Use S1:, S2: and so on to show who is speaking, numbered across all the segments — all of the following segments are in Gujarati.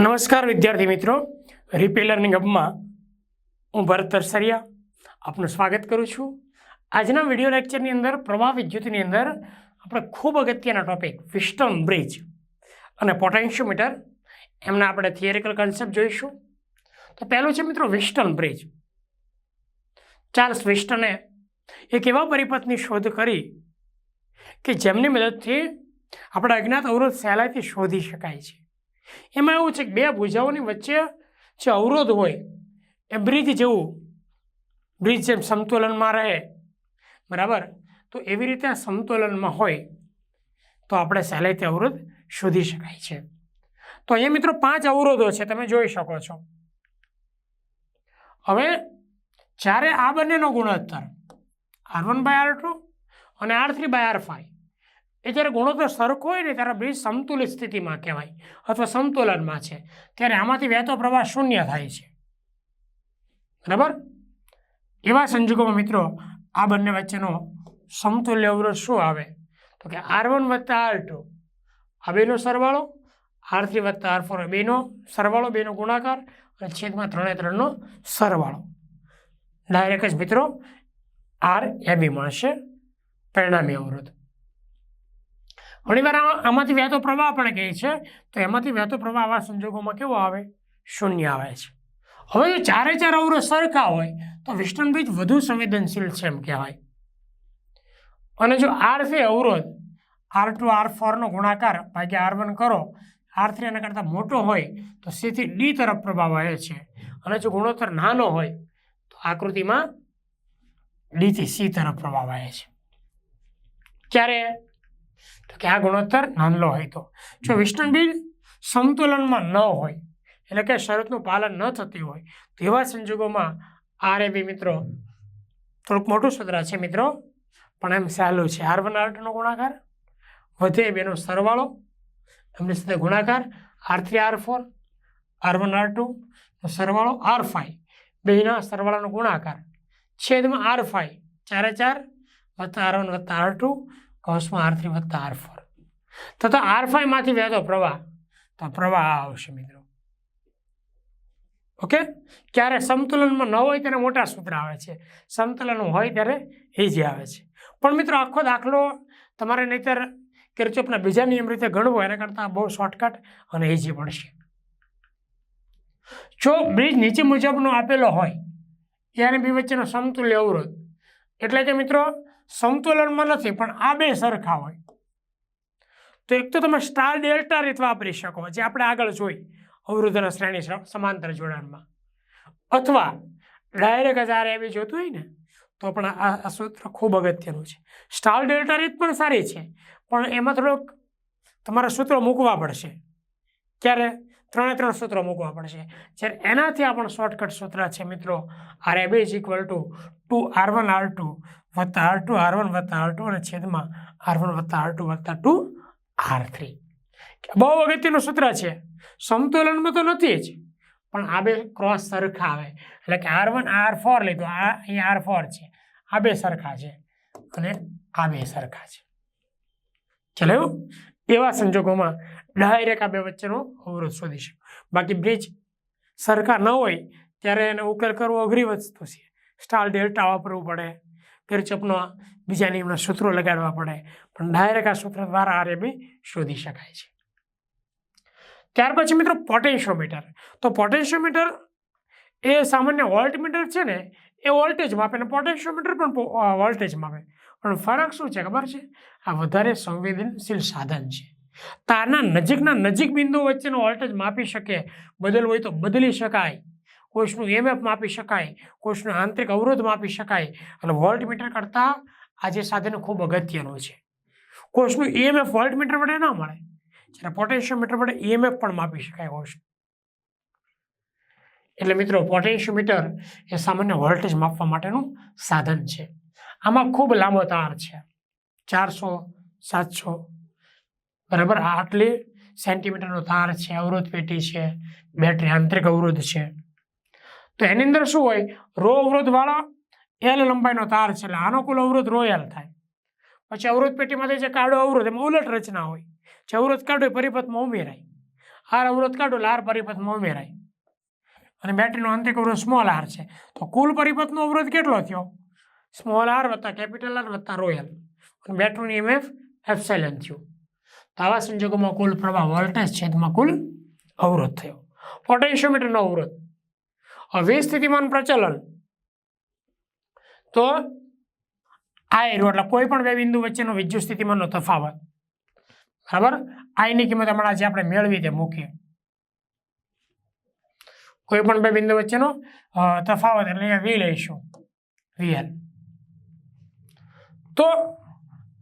S1: નમસ્કાર, વિદ્યાર્થી મિત્રો. રિપેલરની હબમાં હું ભરત તરસરિયા આપનું સ્વાગત કરું છું. આજના વીડિયો લેક્ચરની અંદર, પ્રવાહ વિદ્યુતની અંદર આપણે ખૂબ અગત્યના ટોપિક વિસ્ટમ બ્રિજ અને પોટેન્શિયોમીટર એમના આપણે થિયરિકલ કન્સેપ્ટ જોઈશું. તો પહેલું છે મિત્રો વિસ્ટન બ્રિજ ચાર્લ્સ વિસ્ટને એક એવા પરિપથની શોધ કરી કે જેમની મદદથી આપણા અજ્ઞાત અવરોધ સહેલાઈથી શોધી શકાય છે. એમાં એવું છે કે બે ભુજાઓની વચ્ચે જે અવરોધ હોય, એ બ્રિજ જેવું, બ્રિજ જેમ સંતુલનમાં રહે, બરાબર? તો એવી રીતે આ સંતુલનમાં હોય, તો આપણે સહેલાઈથી અવરોધ શોધી શકાય છે. તો અહીંયા મિત્રો પાંચ અવરોધો છે, તમે જોઈ શકો છો. હવે, જ્યારે આ બંનેનો ગુણોત્તર R one by R two અને R three by R five એ જ્યારે ગુણોત્તર સરખો હોય ને ત્યારે બ્રિજ સમતુલિત સ્થિતિમાં કહેવાય, અથવા સંતુલનમાં છે. ત્યારે આમાંથી વહેતો પ્રવાહ શૂન્ય થાય છે. બરાબર? એવા સંજોગોમાં મિત્રો આ બંને વચ્ચેનો સમતુલ્ય અવરોધ શું આવે? તો કે આર વન વત્તા આર ટુ આ બેનો સરવાળો આર થ્રી વત્તા આર ફોર બેનો સરવાળો, બેનો ગુણાકાર અને છેદમાં ત્રણે ત્રણનો સરવાળો. ડાયરેક્ટ જ મિત્રો આર એ બી મળશે, પરિણામી અવરોધ. ઘણીવાર આમાંથી વહેતો પ્રવાહ પણ કહે છે. તો એમાંથી વહેતો પ્રવાહ આવા સંજોગોમાં કેવો આવે? શૂન્ય આવે છે. હવે જો ચારે ચાર અવરોધ સરખા હોય, તો વેસ્ટર્ન બ્રિજ વધુ સંવેદનશીલ છે એમ કહેવાય. અને જો આર ફે અવરોધ, આર ટુ આર ફોરનો ગુણાકાર ભાગ્યા આર વન કરો, આર થ્રી એના કરતાં મોટો હોય, તો સીથી ડી તરફ પ્રભાવ આવે છે. અને જો ગુણોત્તર નાનો હોય, તો આકૃતિમાં ડીથી સી તરફ પ્રભાવ આવે છે. ક્યારે? તો કે આ ગુણોત્તર નાનલો હોય તો. જો વિષ્ણુબીજ સંતુલનમાં ન હોય, એટલે કે શરતનું પાલન ન થતી હોય, તો એવા સંજોગોમાં આર એ બી મિત્રો, થોડુંક મોટું સૂત્ર છે મિત્રો, પણ એમ સહેલું છે. આર વન આર ગુણાકાર, વધે બેનો સરવાળો, એમની સાથે ગુણાકાર, R three R four, R one R two સરવાળો આર ફાઈવ બેના સરવાળાનો ગુણાકાર, છેદમાં આર ફાઈવ ચારે ચાર વત્તા આર વન વત્તા આર ટુ કૌંસમાં આર થ્રી વત્તા આર ફોર તથા આર ફાઈવમાંથી વહેતો પ્રવાહ, તો પ્રવાહ આવશે મિત્રો. ઓકે? ક્યારે સંતુલનમાં ન હોય ત્યારે મોટા સૂત્ર આવે છે. સંતુલન હોય ત્યારે ઇઝી આવે છે. પણ મિત્રો, આખો દાખલો તમારે નહીતર કિર્ચોપના બીજા નિયમ રીતે ગણવો, એના કરતાં બહુ શોર્ટકટ અને ઇઝી પડશે. જો બ્રિજ નીચે મુજબનો આપેલો હોય ત્યારે બી વચ્ચેનો સમતુલ્ય અવરોધ. એટલે કે મિત્રો, સંતુલનમાં નથી, પણ આ બે સરખા હોય. તો એક તો તમે સ્ટાર ડેલ્ટા રીત વાપરી શકો, જે આપણે આગળ જોઈ, અવરોધના શ્રેણી સમાંતર જોડાણમાં. અથવા ડાયરેક્ટ જ એવી જોતું હોય ને, તો પણ આ સૂત્ર ખૂબ અગત્યનું છે. સ્ટાર ડેલ્ટા રીત પણ સારી છે, પણ એમાં થોડોક તમારે સૂત્રો મૂકવા પડશે. ક્યારે? ત્રણે ત્રણ સૂત્રો મૂકવા પડશે. જ્યારે એનાથી પણ શોર્ટકટ સૂત્ર છે મિત્રો R A B is equal to two R one R two વત્તા આર ટુ આર વન વત્તા આર ટુ અને છેદમાં આર વન વત્તા આર ટુ વત્તા ટુ આર થ્રી બહુ અગત્યનું સૂત્ર છે. સમતુલનમાં તો નથી જ, પણ આ બે ક્રોસ સરખા આવે. એટલે કે આર વન આર ફોર લીધું. આ અહીં આર ફોર છે. આ બે સરખા છે અને આ બે સરખા છે. ચાલો એવા સંજોગોમાં ડાયરેક્ટ આ બે વચ્ચેનો અવરોધ શોધી શકો બાકી બ્રિજ સરખા ન હોય, ત્યારે એને ઉકેલ કરવો અઘરી વસ્તુ છે. સ્ટાર ડેલ્ટા વાપરવું પડે કિર્ચોપનો બીજા નિયમના સૂત્રો લગાડવા પડે, પણ ડાયરેક્ટ આ સૂત્ર દ્વારા આરે બી શોધી શકાય છે. ત્યાર પછી મિત્રો પોટેન્શિયોમીટર તો પોટેન્શિયોમીટર એ સામાન્ય વોલ્ટમીટર છે ને, એ વોલ્ટેજ માપે અને પોટેન્શિયોમીટર પણ વોલ્ટેજ માપે. પણ ફરક શું છે ખબર છે? આ વધારે સંવેદનશીલ સાધન છે. તારના નજીકના નજીક બિંદુઓ વચ્ચેનો વોલ્ટેજ માપી શકે. બદલવું હોય તો બદલી શકાય. કોષનું એમએફ માપી શકાય. કોષનું આંતરિક અવરોધ માપી શકાય. અને વોલ્ટમીટર કરતાં આ જે સાધન ખૂબ અગત્યનું છે. કોષનું ઈએમએફ વોલ્ટમીટર વડે ના મળે. જ્યારે પોટેન્શિયોમીટર વડે ઈએમએફ પણ માપી શકાય કોષ એટલે મિત્રો પોટેન્શિયોમીટર એ સામાન્ય વોલ્ટેજ માપવા માટેનું સાધન છે. આમાં ખૂબ લાંબો તાર છે. ચારસો સાતસો બરાબર? આટલી સેન્ટીમીટરનો તાર છે, અવરોધ પેટી છે બેટરી આંતરિક અવરોધ છે. તો એની અંદર શું હોય? રો અવરોધવાળા એલ લંબાઈનો તાર છે, એટલે આનો અવરોધ રો એલ થાય. પછી અવરોધ પેટીમાંથી જે કાળો અવરોધ, એમાં ઉલટ રચના હોય. જે અવરોધ કાઢો એ પરિપથમાં ઉમેરાય આર અવરોધ કાઢો એટલે પરિપથમાં ઉમેરાય અને બેટરીનો આંતરિક અવરોધ સ્મોલ આર છે. તો કુલ પરિપથનો અવરોધ કેટલો થયો? સ્મોલ આર વત્તા કેપિટલ આર વત્તા રોયલ અને બેટરીનું ઇએમએફ એફસેલન થયું. આવા સંજોગોમાં કુલ પ્રવાહ વોલ્ટેજ છેદમાં કુલ અવરોધ થયો. પોટેન્શિયોમીટરનો અવરોધ. હવે સ્થિતિમાન પ્રચલન. તો આ એરો એટલે કોઈ પણ બે બિંદુ વચ્ચેનો વિદ્યુત સ્થિતિમાનનો તફાવત. બરાબર? આઈની કિંમત હમણાં જે આપણે મેળવી તે મૂકીએ. કોઈ પણ બે બિંદુ વચ્ચેનો તફાવત એટલે અહીંયા વી લઈશું. વીએલ તો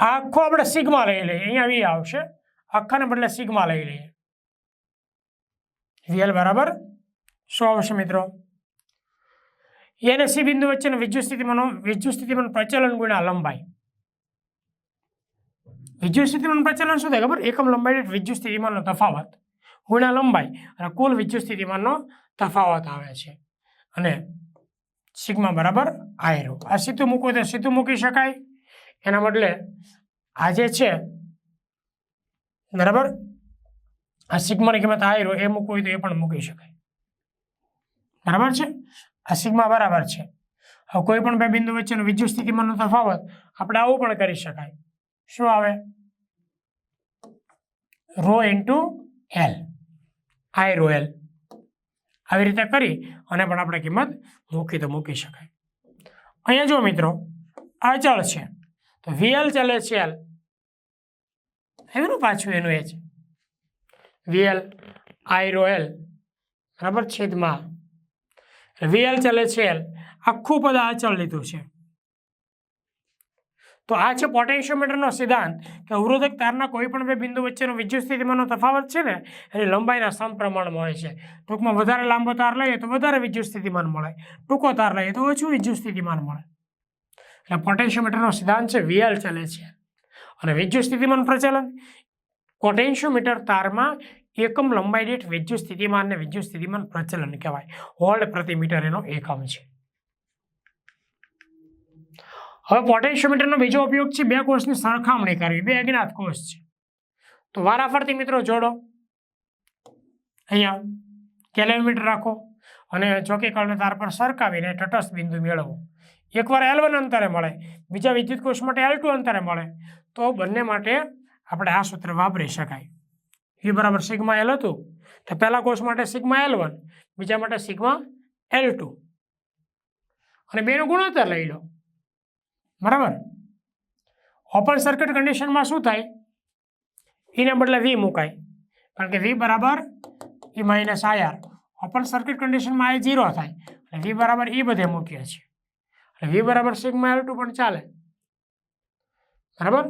S1: આખો આપણે સિગ્મા લઈ લઈએ. અહીંયા વી આવશે. આખાને બદલે સિગ્મા લઈ લઈએ. વીએલ બરાબર? શું આવશે મિત્રો? એને સી બિંદુ વચ્ચેનું વિદ્યુત સ્થિતિમાનો વિદ્યુત સ્થિતિમાન પ્રચલન ગુણ્યા લંબાઈ. વિદ્યુત સ્થિતિમાન પ્રચલન શું થાય ખબર? એકમ લંબાઈ દીઠ વિદ્યુત સ્થિતિમાનનો તફાવત ગુણ્યા લંબાઈ. અને કુલ વિદ્યુત સ્થિતિમાનનો તફાવત આવે છે. અને સિગ્મા બરાબર આયરો. આ સીધું મૂકવું તો સીધું મૂકી શકાય. એના બદલે આ જે છે બરાબર? આ સિગ્માની કિંમત આયરો, એ મૂકવું હોય તો એ પણ મૂકી શકાય. બરાબર છે? આ સિગ્મા બરાબર છે. હવે કોઈ પણ બે બિંદુ વચ્ચેનો વિદ્યુત સ્થિતિમાનનો તફાવત આપણે આવું પણ કરી શકાય. શું આવે? Rho into L. I rho L. આવી રીતે કરી અને પણ આપણે કિંમત મૂકી તો મૂકી શકાય. અહીંયા જો મિત્રો અચળ છે. તો વીએલ ચાલે છે એલ. એનું પાછું એનું એ છે વીએલ આઈ રો એલ. બરાબર? છેદમાં. વીએલ ચાલે છે એલ. આખું પદ આ લીધું છે. તો આ છે પોટેન્શિયોમીટરનો સિદ્ધાંત કે અવરોધક તારના કોઈ પણ બે બિંદુ વચ્ચેનો વિદ્યુત સ્થિતિમાનનો તફાવત છે ને એની લંબાઈના સમપ્રમાણમાં હોય છે. ટૂંકમાં વધારે લાંબો તાર લઈએ તો વધારે વિદ્યુત સ્થિતિમાન મળે. ટૂંકો તાર લઈએ તો ઓછું વિદ્યુત સ્થિતિમાન મળે. એટલે પોટેન્શિયોમીટરનો સિદ્ધાંત છે વીએલ ચાલે છે. અને વિદ્યુત સ્થિતિમાન પ્રચલન? પોટેન્શિયોમીટર તારમાં એકમ લંબાઈ દીઠ વિદ્યુત સ્થિતિમાન અને વિદ્યુત સ્થિતિમાન પ્રચલન કહેવાય. હોલ્ડ પ્રતિ મીટર એનો એકમ છે. હવે પોટેન્શિયોમીટરનો બીજો ઉપયોગ છે બે કોષની સરખામણી કરવી. બે અજ્ઞાત કોષ છે. તો વારાફરતી મિત્રો જોડો. અહીંયા કેલોમીટર રાખો અને ચોકી કળને તાર પર સરકાવીને તટસ્થ બિંદુ મેળવો. એકવાર એલ અંતરે મળે, બીજા વિદ્યુત કોષ માટે એલ અંતરે મળે તો બંને માટે આપણે આ સૂત્ર વાપરી શકાય. વી બરાબર સિગ્મા એલ હતું. તો પહેલા કોષ માટે સિગ્મા એલ વન બીજા માટે સિગ્મા એલ ટુ અને બેનો ગુણોત્તર લઈ લો. બરાબર? ઓપન સર્કિટ કન્ડિશનમાં શું થાય? એને બદલે વી મુકાય. કારણ કે વી બરાબર E minus IR open circuit કન્ડિશનમાં આ ઝીરો થાય. અને વી બરાબર એ બધે મૂકીએ છીએ. એટલે વી બરાબર સિગ્મા એલ ટુ પણ ચાલે. બરાબર?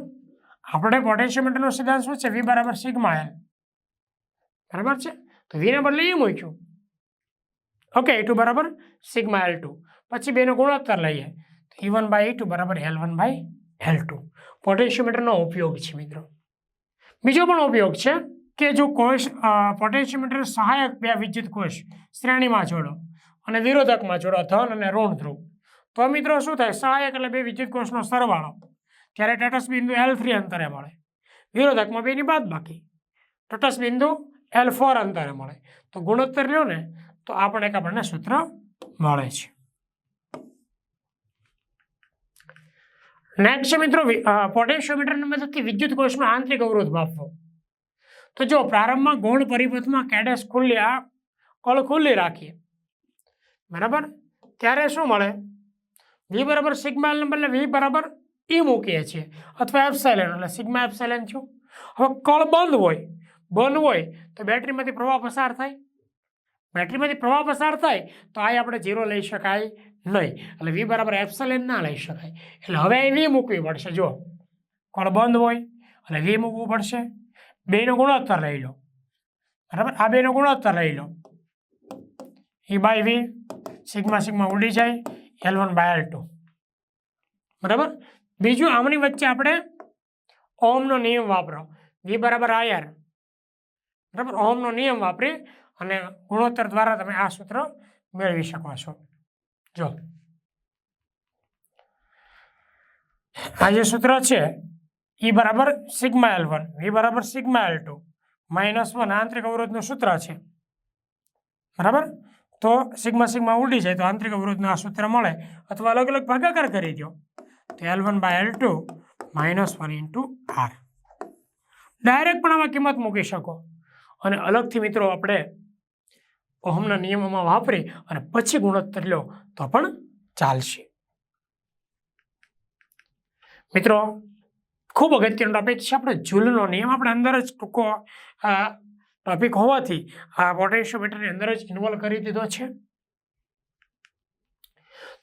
S1: આપણે પોટેન્શિયોમીટરનો સિદ્ધાંત શું છે? વી બરાબર સિગ્મા એલ બરાબર છે? તો વીને બદલે એ મૂક્યું. ઓકે એ ટુ બરાબર સિગ્મા એલ ટુ પછી બેનો ગુણોત્તર લઈએ. ઈ વન બાય ટુ બરાબર L one by L two પોટેન્શિયોમીટરનો ઉપયોગ છે મિત્રો. બીજો પણ ઉપયોગ છે કે જો કોષ પોટેન્શિયોમીટર સહાયક બે વિદ્યુત કોષ શ્રેણીમાં જોડો અને વિરોધકમાં જોડો ધન અને ઋણ ધ્રુવ. તો મિત્રો શું થાય? સહાયક એટલે બે વિદ્યુત કોષનો સરવાળો. ત્યારે તટસ્થ એલ થ્રી અંતરે મળે. વિરોધકમાં બેની બાદ બાકી. તટસ્થ બિંદુ એલ ફોર અંતરે મળે. તો ગુણોત્તર લ્યો ને, તો આપણે એક આપણને સૂત્ર મળે છે. નેક્સ્ટ મિત્રો પોટેન્શિયોમીટરની મદદથી વિદ્યુત કોષનો આંતરિક અવરોધ માપવો. તો જો પ્રારંભમાં ગૌણ પરિપથમાં કેડેસ ખુલ્લી આ કળ ખુલ્લી રાખીએ. બરાબર? ત્યારે શું મળે? વી બરાબર સિગ્મા એલ બદલે વી બરાબર ઈ મૂકીએ છીએ. અથવા એપ્સાઇલન, એટલે સિગ્મા એપ્સાઇલન છું હવે કળ બંધ હોય બંધ હોય, તો બેટરીમાંથી પ્રવાહ પસાર થાય. બેટરીમાંથી પ્રવાહ પસાર થાય, તો આ આપણે ઝીરો લઈ શકાય નહીં. એટલે વી બરાબર એપ્સલેન ના લઈ શકાય. એટલે હવે અહીં વી મૂકવી પડશે જો કળ બંધ હોય, એટલે વી મૂકવું પડશે. બેનો ગુણોત્તર લઈ લો. બરાબર? આ બેનો ગુણોત્તર લઈ લો. E by V sigma sigma ઉડી જાય L one by L two બરાબર? બીજું આમની વચ્ચે આપણે ઓમનો નિયમ વાપરો. વી બરાબર આયર બરાબર? ઓમનો નિયમ વાપરી અને ગુણોત્તર દ્વારા તમે આ સૂત્ર મેળવી શકો છો. જો. આ જે સૂત્ર છે, ઈ બરાબર સિગ્મા એલ વન. વી બરાબર sigma L two. Minus one, આંતરિક અવરોધનું સૂત્ર છે. બરાબર? તો સિગ્મા સિગ્મા ઉડી જાય તો આંતરિક અવરોધનું આ સૂત્ર મળે. અથવા અલગ અલગ ભાગાકાર કરી દો તો L one by L two minus one into R direct પણ આમાં કિંમત મૂકી શકો. અને અલગથી મિત્રો આપણે ઓહમના નિયમોમાં વાપરી અને પછી ગુણોત્તર લો તો પણ ચાલશે. મિત્રો, ખૂબ અગત્યનો ટોપિક છે આપણે જૂલનો નિયમ. આપણે અંદર જ ટૂંકો ટોપિક હોવાથી આ પોટેન્શિયોમીટરની અંદર જ ઇન્વોલ્વ કરી દીધો છે.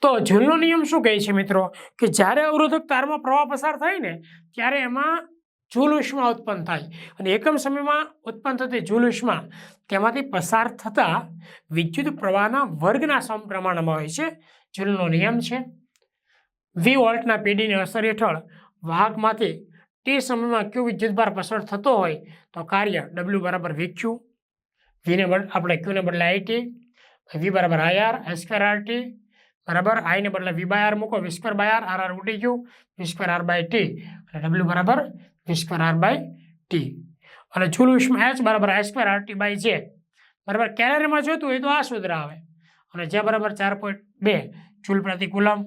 S1: તો જૂલનો નિયમ શું કહે છે મિત્રો? કે જ્યારે અવરોધક તારમાં પ્રવાહ પસાર થાય ને, ત્યારે એમાં જૂલ ઉષ્મા ઉત્પન્ન થાય. અને એકમ સમયમાં ઉત્પન્ન થતી જૂલ ઉષ્મા તેમાંથી પસાર થતા વિદ્યુત પ્રવાહના વર્ગના સમપ્રમાણમાં હોય છે. જૂલનો નિયમ છે. વી વોલ્ટના પીડીની અસર હેઠળ વાહકમાંથી તે સમયમાં ક્યુ વિદ્યુતભાર પસાર થતો હોય તો કાર્ય ડબલ્યુ બરાબર વી ક્યુ વીને આપણે ક્યુને બદલે આઈટી વી બરાબર IR I square R T બરાબર? આઈને બદલે વી બાય આર મૂકો V by R R R ઉડી ગયું. વી આર બાય ટી અને ડબલ્યુ બરાબર વી આર બાય ટી અને જુલુષ્મ એચ બરાબર H square R T by J બરાબર? કેલેરીમાં જોતું હોય તો આ સૂત્ર આવે. અને જે બરાબર ચાર પોઈન્ટ બે જૂલ પ્રતિ કુલમ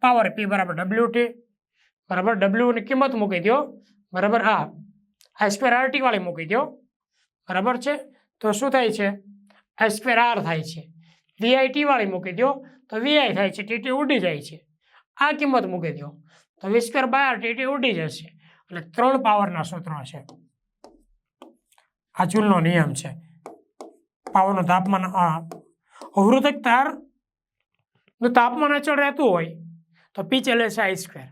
S1: પાવર પી બરાબર ડબલ્યુ ટી બરાબર? ડબલ્યુની કિંમત મૂકી દો બરાબર? આ આઈ સ્ક્વેર આર ટી વાળી મૂકી દો બરાબર છે? તો શું થાય છે? આઈ સ્ક્વેર આર થાય છે. વીઆઈ વાળી મૂકી દો તો વીઆઈ થાય છે ટીટી ઉડી જાય છે. આ કિંમત મૂકી દો તો વી સ્ક્વેર બાય ટીટી ઉડી જશે. એટલે ત્રણ પાવરના સૂત્રો છે. આ ચૂલનો નિયમ છે. પાવરનું તાપમાન અવરોધક તાર તાપમાન અચળ રહેતું હોય, તો પીચ એલ છે આઈ સ્ક્વેર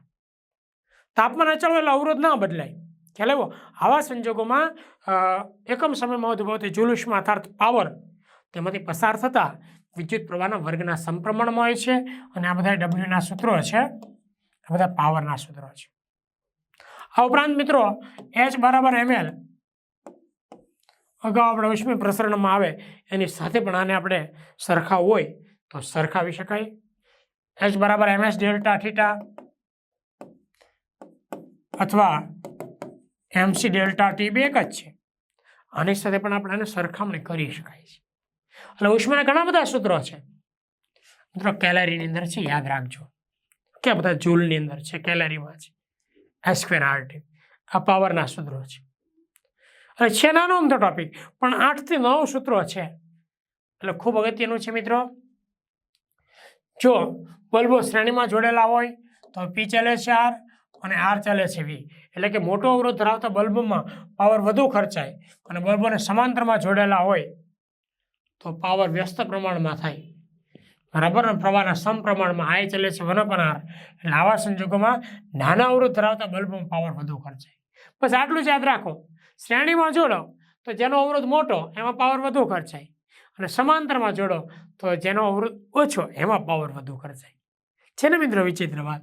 S1: તાપમાન અચળ એટલે અવરોધ ના બદલાય. ખ્યાલ આવ્યો? આવા સંજોગોમાં એકમ સમયમાં ઉદ્ભવતી જુલુસમાં અર્થાત પાવર તેમાંથી પસાર થતા વિદ્યુત પ્રવાહના વર્ગના સંપ્રમણમાં હોય છે અને આ બધા ડબલ્યુના સૂત્રો છે. આ બધા પાવરના સૂત્રો છે. આ ઉપરાંત મિત્રો એચ બરાબર એમએલ અગાઉ આપણે ઉષ્મી પ્રસરણમાં આવે એની સાથે પણ આને આપણે સરખા હોય તો સરખાવી શકાય. એચ બરાબર એમએસ ડેલ્ટા થીટા અથવા એમસી ડેલ્ટા ટી બે એક જ છે. આની સાથે પણ આપણે આને સરખામણી કરી શકાય છે. એટલે ઉષ્માના ઘણા બધા સૂત્રો છે. મિત્રો, કેલેરીની અંદર છે, યાદ રાખજો. કે બધા જૂલની અંદર છે, કેલેરીમાં છે. એસ્ક્વેર આર્ટી આ પાવરના સૂત્રો છે. અને છે નાનો અમથો ટોપિક પણ આઠથી નવ સૂત્રો છે. એટલે ખૂબ અગત્યનું છે, મિત્રો. જો બલ્બો શ્રેણીમાં જોડેલા હોય, તો પી ચાલે છે આર અને આર ચાલે છે વી એટલે કે મોટો અવરોધ ધરાવતા બલ્બમાં પાવર વધુ ખર્ચાય અને બલ્બોને સમાંતરમાં જોડેલા હોય તો પાવર વ્યસ્ત પ્રમાણમાં થાય. બરાબર? અને પ્રવાહના સમપ્રમાણમાં આય ચલે છે વનપનાર. એટલે આવા સંજોગોમાં નાના અવરોધ ધરાવતા બલ્બમાં પાવર વધુ ખર્ચાય. બસ આટલું જ યાદ રાખો. શ્રેણીમાં જોડો, તો જેનો અવરોધ મોટો, એમાં પાવર વધુ ખર્ચાય. અને સમાંતરમાં જોડો, તો જેનો અવરોધ ઓછો, એમાં પાવર વધુ ખર્ચાય. છે ને મિત્રો વિચિત્ર વાત?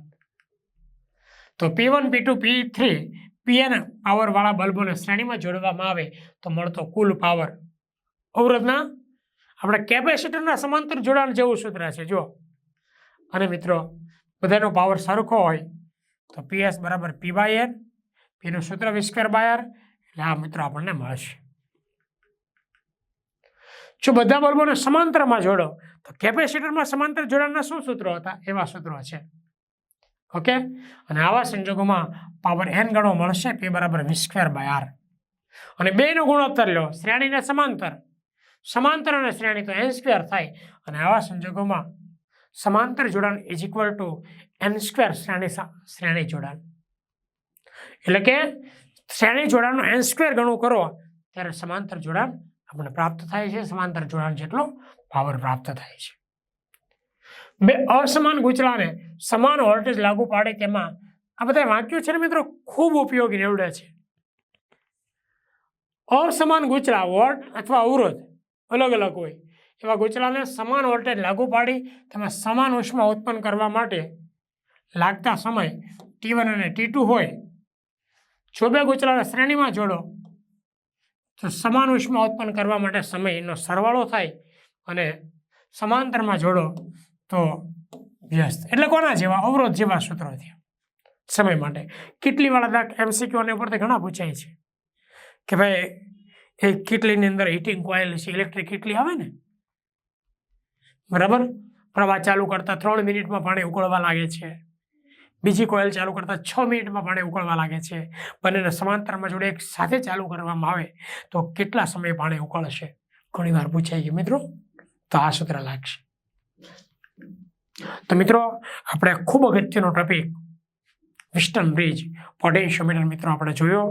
S1: તો P one P two P three PN પાવરવાળા બલ્બોને શ્રેણીમાં જોડવામાં આવે, તો મળતો કુલ પાવર અવરોધના આપણે કેપેસિટરના સમાંતર જોડાણ જેવું સૂત્ર છે જો અને મિત્રો, બધાનો પાવર સરખો હોય તો પીએસ બરાબર પી બાય એન પીનું સૂત્ર વિસ્કર બાયર એટલે આ મિત્રો આપણને મળશે. જો બધા બલ્બોને સમાંતરમાં જોડો, તો કેપેસિટરમાં સમાંતર જોડાણના શું સૂત્રો હતા? એવા સૂત્રો છે. ઓકે? અને આવા સંજોગોમાં પાવર એન ગણો મળશે પી બરાબર વી સ્ક્વેર બાય આર અને બેનો ગુણોત્તર લો, શ્રેણીને સમાંતર. સમાંતર અને શ્રેણી તો એન સ્ક્વેર થાય અને આવા સંજોગોમાં સમાંતર જોડાણ is equal to N square શ્રેણી શ્રેણી જોડાણ. એટલે કે શ્રેણી જોડાણનું એન સ્ક્વેર ગણું કરો, ત્યારે સમાંતર જોડાણ આપણને પ્રાપ્ત થાય છે. સમાંતર જોડાણ જેટલો પાવર પ્રાપ્ત થાય છે. બે અસમાન ગુચરાને સમાન વોલ્ટેજ લાગુ પાડે તેમાં આ બધા વાક્યો છે ને મિત્રો? ખૂબ ઉપયોગી નીવડે છે. અસમાન ગુચરા વોટ અથવા અવરોધ અલગ અલગ હોય. એવા ગૂંચળાને સમાન વોલ્ટેજ લાગુ પાડી તમે સમાન ઉષ્મા ઉત્પન્ન કરવા માટે લાગતા સમય ટી અને ટી હોય. જો બે ગૂંચળાને શ્રેણીમાં જોડો, તો સમાન ઉષ્મા ઉત્પન્ન કરવા માટે સમયનો સરવાળો થાય અને સમાંતરમાં જોડો, તો વ્યસ્ત. એટલે કોના જેવા? અવરોધ જેવા સૂત્રો થયા સમય માટે. કેટલી વાળા દાખ એમસીક્યુ અને ઉપરથી ઘણા પૂછાય છે કે ભાઈ એક કીટલીની અંદર હીટિંગ કોઇલ છે ઇલેક્ટ્રિક કેટલી આવે ને? બરાબર? પ્રવાહ ચાલુ કરતાં ત્રણ મિનિટમાં પાણી ઉકળવા લાગે છે. બીજી કોઇલ ચાલુ કરતાં છ મિનિટમાં પાણી ઉકળવા લાગે છે. બંનેને સમાંતરમાં જોડે એક સાથે ચાલુ કરવામાં આવે તો કેટલા સમય પાણી ઉકળશે? ઘણીવાર પૂછાય છે મિત્રો. તો આ સૂત્ર લાગશે. તો મિત્રો, આપણે ખૂબ અગત્યનો ટોપિક વિસ્ટન બ્રિજ પોટેન્શિયોમીટર મિત્રો આપણે જોયો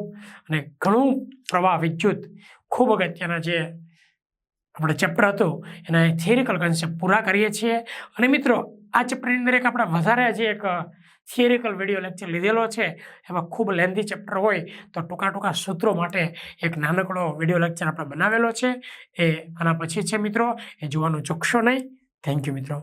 S1: અને ઘણું પ્રવાહ વિદ્યુત ખૂબ અગત્યના જે આપણે ચેપ્ટર હતું એના થિયરિકલ કન્સેપ્ટ પૂરા કરીએ છીએ. અને મિત્રો, આ ચેપ્ટરની અંદર એક આપણે વધારે જે એક થિયરિકલ વીડિયો લેક્ચર લીધેલો છે, એમાં ખૂબ લેન્ધી ચેપ્ટર હોય તો ટૂંકા ટૂંકા સૂત્રો માટે એક નાનકડો વીડિયો લેક્ચર આપણે બનાવેલો છે. એ આના પછી છે મિત્રો, એ જોવાનું ચૂકશો નહીં. થેન્ક યુ મિત્રો.